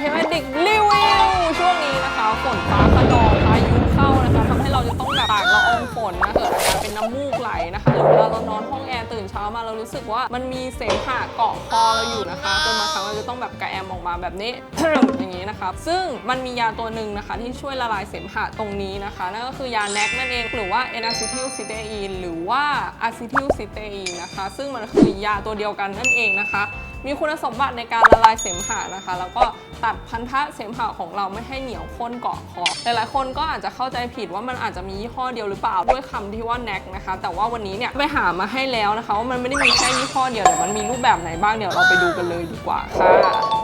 เทมดิกรีวิวช่วงนี้นะคะ ฝนฟ้าขนองพายุเข้านะคะทำให้เราจะต้องแบบปากละอองฝนนะเกิดอาการเป็นน้ำมูกไหลนะคะหรือเวลาเรานอนห้องแอร์ตื่นเช้ามาเรารู้สึกว่ามันมีเสมหะเกาะคอเราอยู่นะคะจนบางครั้งเราจะต้องแบบกระแอมออกมาแบบนี้ อย่างนี้นะคะซึ่งมันมียาตัวหนึ่งนะคะ ที่ช่วยละลายเสมหะตรงนี้นะคะนั่นก็คือยาแนกนั่นเองหรือว่า n a c e t y l c y t e i n หรือว่า a c e t y l c y t e i n นะคะ ซึ่งมันคือยาตัวเดียวกันนั่นเองนะคะ มีคุณสมบัติในการละลายเสมหะนะคะ แล้วก็ตัดพันธะเสมหะของเราไม่ให้เหนียวข้นเกาะคอหลายๆคนก็อาจจะเข้าใจผิดว่ามันอาจจะมียี่ห้อเดียวหรือเปล่าด้วยคำที่ว่าแนกนะคะ แต่ว่าวันนี้เนี่ยไปหามาให้แล้วนะคะว่ามันไม่ได้มีแค่ยี่ห้อเดียวแต่มันมีรูปแบบไหนบ้างเดี๋ยวเราไปดูกันเลยดีกว่าค่ะ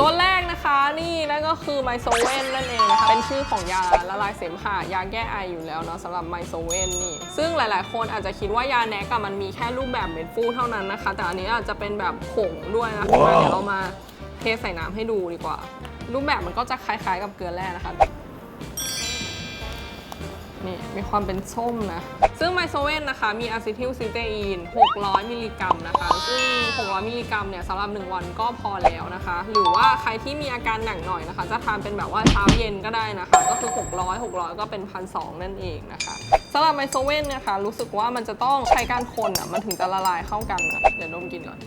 ตัวแรกนะคะนี่นั่นก็คือไมโซเวนนั่นเองนะคะเป็นชื่อของยาละลายเสมหะยาแก้ไออยู่แล้วเนาะสำหรับไมโซเวนนี่ ซึ่งหลาย ๆ คนอาจจะคิดว่ายาแนกอะมันมีแค่รูปแบบเม็ดฟูเท่านั้นนะคะ แต่อันนี้อาจจะเป็นแบบผงด้วยนะคะเดี๋ยวเรามาเทใส่น้ำให้ดูดีกว่า รูปแบบมันก็จะคล้าย ๆ กับเกลือแร่นะคะ นี่มีความเป็นส้มนะ ซึ่งไมโซเวนนะคะ มีอะซิทิลซิเตอีน 600 มิลลิกรัมนะคะ ซึ่ง 600 มิลลิกรัมเนี่ยสำหรับ 1 วันก็พอแล้วนะคะ หรือว่าใครที่มีอาการหนักหน่อยนะคะ จะทานเป็นแบบว่าเช้าเย็นก็ได้นะคะ ก็คือ 600 600 ก็เป็น 1,200 นั่นเองนะคะสำหรับไมโซเวนเนี่ยค่ะรู้สึกว่ามันจะต้องใช้การคนอะ มันถึงจะละลายเข้ากันนะเดี๋ยวดมกินก่อน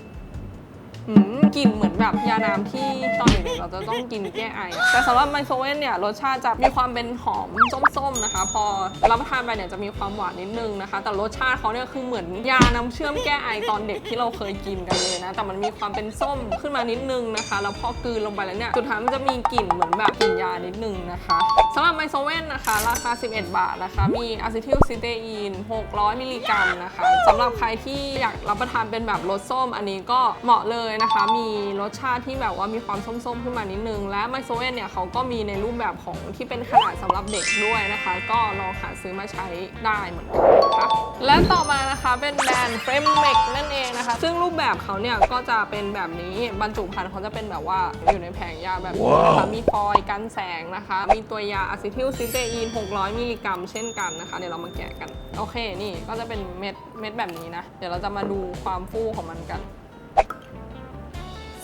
อืมกลิ่นเหมือนแบบยาน้ำที่ตอนเด็กๆเราจะต้องกินแก้ไออะแต่สำหรับไมโซเวนเนี่ยรสชาติจะมีความเป็นหอมส้มๆนะคะ พอรับประทานไปเนี่ยจะมีความหวานนิดนึงนะคะ แต่รสชาติเขาเนี่ยคือเหมือนยาน้ำเชื่อมแก้ไอตอนเด็กที่เราเคยกินกันเลยนะ แต่มันมีความเป็นส้มขึ้นมานิดนึงนะคะ แล้วพอกลืนลงไปแล้วเนี่ยสุดท้ายมันจะมีกลิ่นเหมือนแบบกลิ่นยานิดนึงนะคะสำหรับไมโซเวนนะคะ ราคา 11 บาทนะคะ มีอะซิทิลซิเตอีน 600 มิลลิกรัมนะคะสำหรับใครที่อยากรับประทานเป็นแบบรสส้มอันนี้ก็เหมาะเลยนะคะ มีรสชาติที่แบบว่ามีความส้มๆขึ้นมานิดนึง และไมโซเวนเนี่ยเขาก็มีในรูปแบบของที่เป็นขนาดสำหรับเด็กด้วยนะคะ ก็ลองหาซื้อมาใช้ได้เหมือนกันนะคะและต่อมานะคะเป็นแบรนด์เฟรมเมกนั่นเองนะคะ ซึ่งรูปแบบเขาเนี่ยก็จะเป็นแบบนี้บรรจุภัณฑ์เขาจะเป็นแบบว่าอยู่ในแผงยาแบบนี้นะคะมีฟอยล์กันแสงนะคะ มีตัวยาอะซิทิลซิเตอีน 600 มิลลิกรัมเช่นกันนะคะ เดี๋ยวเรามาแกะกัน โอเคนี่ก็จะเป็นเม็ดเม็ดแบบนี้นะ เดี๋ยวเราจะมาดูความฟูของมันกัน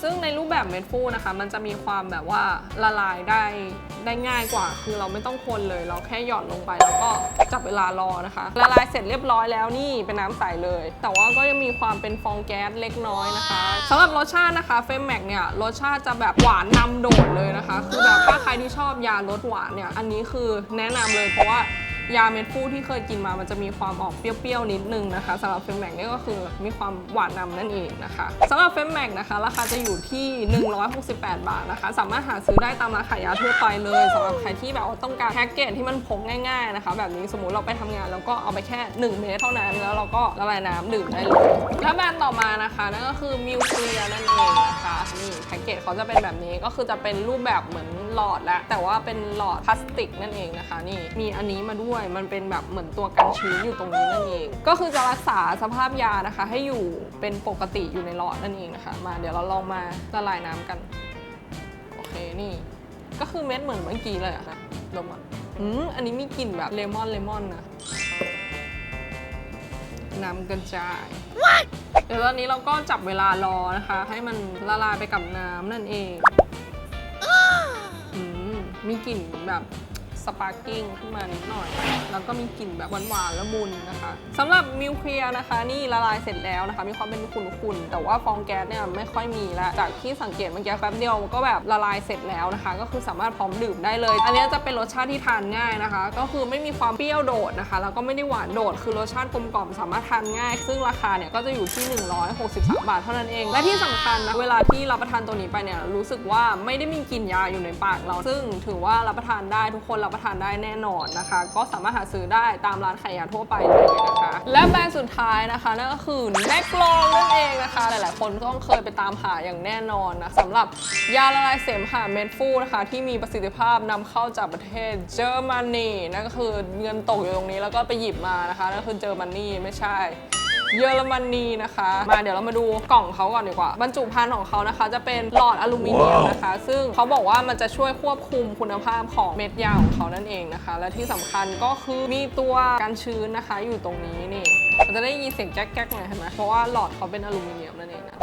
ซึ่งในรูปแบบเม็ดฟูนะคะ มันจะมีความแบบว่าละลายได้ได้ง่ายกว่า คือเราไม่ต้องคนเลย เราแค่หย่อนลงไปแล้วก็จับเวลารอนะคะ ละลายเสร็จเรียบร้อยแล้วนี่เป็นน้ำใสเลย แต่ว่าก็ยังมีความเป็นฟองแก๊สเล็กน้อยนะคะสำหรับรสชาตินะคะเฟมแม็กเนี่ยรสชาติจะแบบหวานนำโดดเลยนะคะ คือแบบถ้าใครที่ชอบยารสหวานเนี่ยอันนี้คือแนะนำเลยเพราะว่า ยาเม็ดฟูที่เคยกินมามันจะมีความออกเปรี้ยวๆนิดนึงนะคะสำหรับเฟมแม็กนี่ก็คือมีความหวานนำนั่นเองนะคะสำหรับเฟมแม็กนะคะราคาจะอยู่ที่ 168 บาทนะคะ สามารถหาซื้อได้ตามร้านขายยาทั่วไปเลยสำหรับใครที่แบบว่าต้องการแพ็กเกจที่มันพกง่ายๆนะคะ แบบนี้สมมุติเราไปทำงานแล้วก็เอาไปแค่ 1 เมตรเท่านั้นแล้วเราก็ละลายน้ำดื่มได้เลยและแบรนด์ต่อมานะคะนั่นก็คือมิวเคลียนั่นเองนะคะนี่แพ็กเกจเขาจะเป็นแบบนี้ก็คือจะเป็นรูปแบบเหมือนหลอดแล้วแต่ว่าเป็นหลอดพลาสติกนั่นเองนะคะนี่มีอันนี้มาด้วยมันเป็นแบบเหมือนตัวกันชื้นอยู่ตรงนี้นั่นเอง ก็คือจะรักษาสภาพยานะคะ ให้อยู่เป็นปกติอยู่ในหลอดนั่นเองนะคะ มาเดี๋ยวเราลองมาละลายน้ำกัน โอเคนี่ ก็คือเม็ดเหมือนเมื่อกี้เลยอะนะดมอะอืมอันนี้มีกลิ่นแบบเลมอนเลมอนนะน้ำกระจายเดี๋ยวตอนนี้เราก็จับเวลารอนะคะ ให้มันละลายไปกับน้ำนั่นเองอืมมีกลิ่นแบบ สปาร์กิ้งขึ้นมานิดหน่อย แล้วก็มีกลิ่นแบบหวานๆละมุนนะคะสำหรับมิวเคลียร์นะคะนี่ละลายเสร็จแล้วนะคะ มีความเป็นขุ่นๆแต่ว่าฟองแก๊สเนี่ยไม่ค่อยมีแล้วจากที่สังเกตเมื่อกี้แป๊บเดียวก็แบบละลายเสร็จแล้วนะคะ ก็คือสามารถพร้อมดื่มได้เลย อันนี้จะเป็นรสชาติที่ทานง่ายนะคะ ก็คือไม่มีความเปรี้ยวโดดนะคะแล้วก็ไม่ได้หวานโดด คือรสชาติกลมกล่อมสามารถทานง่าย ซึ่งราคาเนี่ยก็จะอยู่ที่ 163 บาทเท่านั้นเอง และที่สำคัญนะเวลาที่รับประทานตัวนี้ไปเนี่ยรู้สึกว่าไม่ได้มีกลิ่นยาอยู่ในปากเรา ซึ่งถือว่ารับประทานได้ทุกคนรับประทานได้แน่นอนนะคะ ก็สามารถหาซื้อได้ตามร้านขายยาทั่วไปเลยนะคะ และแบรนด์สุดท้ายนะคะนั่นก็คือแนกลองนั่นเองนะคะ หลายๆ คนต้องเคยไปตามหาอย่างแน่นอนนะสำหรับยาละลายเสมหะเม็ดฟูนะคะ ที่มีประสิทธิภาพนำเข้าจากประเทศเยอรมนีนั่นก็คือเงินตกอยู่ตรงนี้แล้วก็ไปหยิบมานะคะนั่นคือเยอรมนีไม่ใช่ เยอรมนีนะคะ มาเดี๋ยวเรามาดูกล่องเขาก่อนดีกว่า บรรจุภัณฑ์ของเขานะคะ จะเป็นหลอดอลูมิเนียมนะคะ ซึ่งเขาบอกว่ามันจะช่วยควบคุมคุณภาพของเม็ดยาของเขานั่นเองนะคะ และที่สำคัญก็คือมีตัวกันชื้นนะคะ อยู่ตรงนี้นี่มันจะได้ยินเสียงแก๊กๆหน่อยเห็นไหมเพราะว่าหลอดเขาเป็นอลูมิเนียมนั่นเองนะ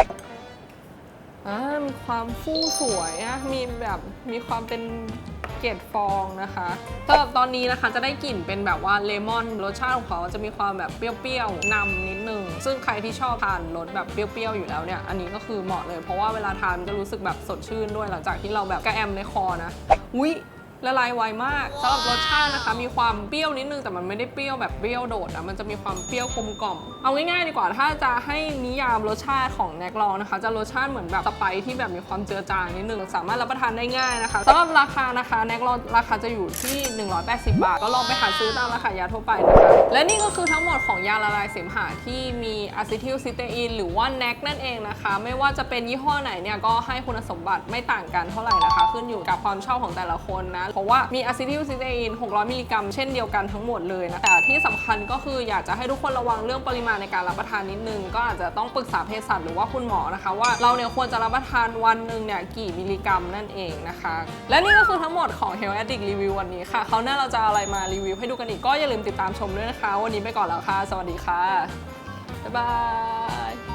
อ่ามีความฟู่สวยนะมีแบบมีความเป็น เกล็ดฟองนะคะสำหรับตอนนี้นะคะจะได้กลิ่นเป็นแบบว่าเลมอนรสชาติของเขาจะมีความแบบเปรี้ยวๆนำนิดนึง ซึ่งใครที่ชอบทานรสแบบเปรี้ยวๆอยู่แล้วเนี่ย อันนี้ก็คือเหมาะเลย เพราะว่าเวลาทานก็รู้สึกแบบสดชื่นด้วยหลังจากที่เราแบบกระแอมในคอนะ อุ้ย ละลายไวมากสำหรับรสชาตินะคะ มีความเปรี้ยวนิดนึงแต่มันไม่ได้เปรี้ยวแบบเปรี้ยวโดดนะมันจะมีความเปรี้ยวกลมกล่อมเอาง่ายๆดีกว่าถ้าจะให้นิยามรสชาติของแนกลองนะคะ จะรสชาติเหมือนแบบสไปซ์ที่แบบมีความเจือจางนิดนึงสามารถรับประทานได้ง่ายนะคะสำหรับราคานะคะแนกลองราคาจะอยู่ที่ 180 บาท ก็ลองไปหาซื้อตามราคายาทั่วไปนะคะและนี่ก็คือทั้งหมดของยาละลายเสมหะที่มีอะซิทิลซิเตอีนหรือว่าแนกนั่นเองนะคะ ไม่ว่าจะเป็นยี่ห้อไหนเนี่ยก็ให้คุณสมบัติไม่ต่างกันเท่าไหร่นะคะ ขึ้นอยู่กับความชอบของแต่ละคนนะเพราะว่ามีอะซิทิลซิเตอีน 600 มิลลิกรัมเช่นเดียวกันทั้งหมดเลยนะแต่ที่สำคัญก็คืออยากจะให้ทุกคนระวังเรื่องปริมาณในการรับประทานนิดนึง ก็อาจจะต้องปรึกษาเภสัชหรือว่าคุณหมอนะคะ ว่าเราเนี่ยควรจะรับประทานวันหนึ่งเนี่ยกี่มิลลิกรัมนั่นเองนะคะ และนี่ก็คือทั้งหมดของ Health Addict Review วันนี้ค่ะเขาวหน้าเราจะอะไรมารีวิวให้ดูกันอีกก็อย่าลืมติดตามชมด้วยนะคะ วันนี้ไปก่อนแล้วค่ะ สวัสดีค่ะบ๊ายบาย